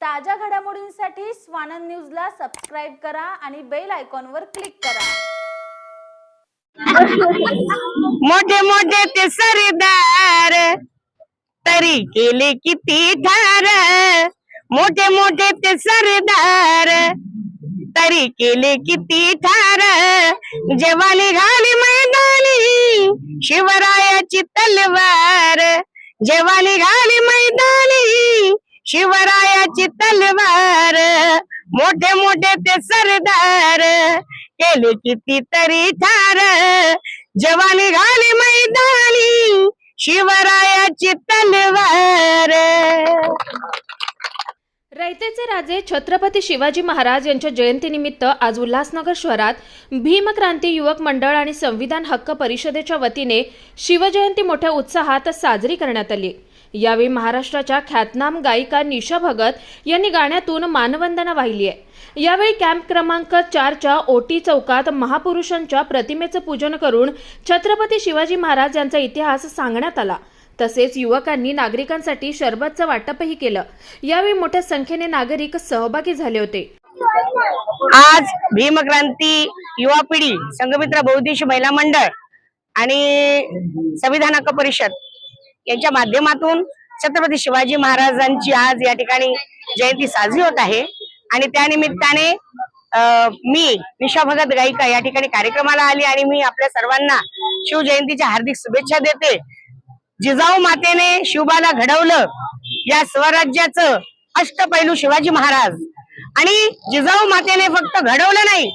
ताज्या घडामोडींसाठी स्वानंद न्यूजला सबस्क्राईब करा आणि बेल आयकॉनवर क्लिक करा. मोठे मोठे ते सरदार तरी केले किती ठार मोठे मोठे ते सरदार तरी केले किती ठार जेवाली घाली मैदानी शिवरायाची तलवार जेवाली घाली मैदानी शिवरायाची तलवार मोठे मोठे ते सरदार केले किती तरी ठार जवानी घाली मैदानी शिवरायाची तलवार. रयतेचे राजे छत्रपती शिवाजी महाराज यांच्या जयंतीनिमित्त आज उल्हासनगर शहरात भीमक्रांती युवक मंडळ आणि संविधान हक्क परिषदेच्या वतीने शिवजयंती मोठ्या उत्साहात साजरी करण्यात आली. यावेळी महाराष्ट्राच्या ख्यातनाम गायिका निशा भगत यांनी गाण्यातून मानवंदना वाहिली आहे. यावेळी कॅम्प क्रमांक चारच्या ओटी चौकात महापुरुषांच्या प्रतिमेचं पूजन करून छत्रपती शिवाजी महाराज यांचा इतिहास सांगण्यात आला. तसेच युवकांनी नागरिकांसाठी शरबतचं वाटपही केलं. यावेळी मोठ्या संख्येने नागरिक सहभागी झाले होते. आज भीमक्रांती युवा पिढी संघमित्र बौद्धिश महिला मंडळ आणि संविधान परिषद यांच्या माध्यमातून छत्रपती शिवाजी महाराजांची आज या ठिकाणी जयंती साजरी होत आहे. आणि त्यानिमित्ताने अं, मी निशा भगत गायिका या ठिकाणी कार्यक्रमाला आली आणि मी आपल्या सर्वांना शिवजयंतीच्या हार्दिक शुभेच्छा देते. जिजाऊ मातेने शिवबाला घडवलं या स्वराज्याचं अष्टपैलू शिवाजी महाराज. आणि जिजाऊ मातेने फक्त घडवलं नाही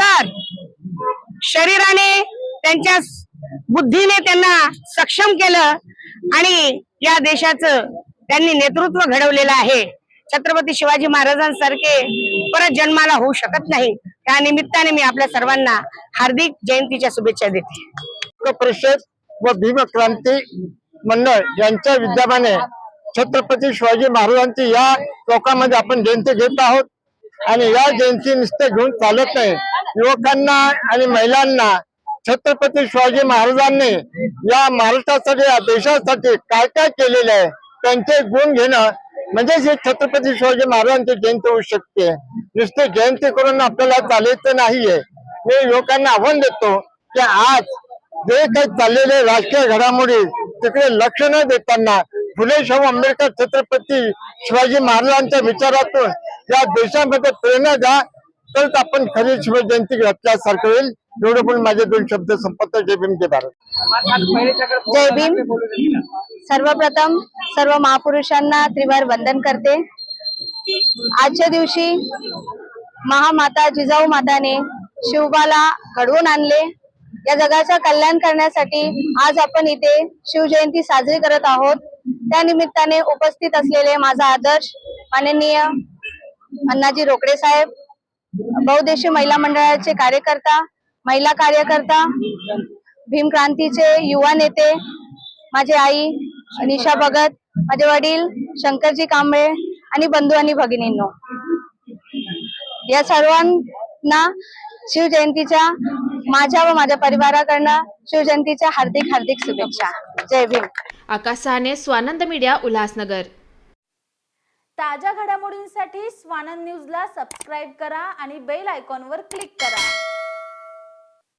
तर शरीराने त्यांच्या बुद्धीने त्यांना सक्षम केलं आणि या देशाचं त्यांनी नेतृत्व घडवलेलं आहे. छत्रपती शिवाजी महाराजांसारखे परत जन्माला होऊ शकत नाही. त्या निमित्ताने मी आपल्या सर्वांना हार्दिक जयंतीच्या शुभेच्छा देते. परिषद व भीम क्रांती मंडळ यांच्या विद्यमाने छत्रपती शिवाजी महाराजांची या चौकामध्ये आपण जयंती घेत आहोत. आणि या जयंती नुसते घेऊन चालत नाही. युवकांना आणि महिलांना छत्रपती शिवाजी महाराजांनी या महाराष्ट्रासाठी या देशासाठी काय काय केलेलं आहे त्यांचे गुण घेणं म्हणजे हे छत्रपती शिवाजी महाराजांची जयंती होऊ शकते. नुसते जयंती करून आपल्याला चालायचं नाहीये. मी युवकांना आव्हान देतो की आज जे काही चाललेले राजकीय घडामोडी तिकडे लक्ष न देताना फुले शाहू आंबेडकर छत्रपती शिवाजी महाराजांच्या विचारातून या देशामध्ये प्रेरणा द्या तरच आपण खरी शिवजयंती घातल्यासारखं होईल. एवढं पण माझे दोन शब्द संपत जय भीम जय भारत. जय भीम. सर्वप्रथम सर्व महापुरुषांना त्रिवार वंदन करते. आजच्या दिवशी महामाता जिजाऊ माताने शिवबाला घडवून आणले. या जगाचा कल्याण करण्यासाठी आज आपण इथे शिवजयंती साजरी करत आहोत. त्या निमित्ताने उपस्थित असलेले माझा आदर्श माननीय अण्णाजी रोकडे साहेब बहुदेशी महिला मंडळाचे कार्यकर्ता महिला कार्यकर्ता भीमक्रांतीचे युवा नेते माझे आई निशा भगत माझे वडील शंकरजी कांबळे आणि बंधू आणि भगिनींनो. या सर्वांना शिवजयंतीच्या माझ्या व माझ्या परिवाराकडनं शिवजयंतीच्या हार्दिक हार्दिक शुभेच्छा. जय भीम. आकाश सहाने स्वानंद मीडिया उल्हासनगर. ताज्या घडामोडींसाठी स्वानंद न्यूजला सबस्क्राईब करा आणि बेल आयकॉनवर क्लिक करा.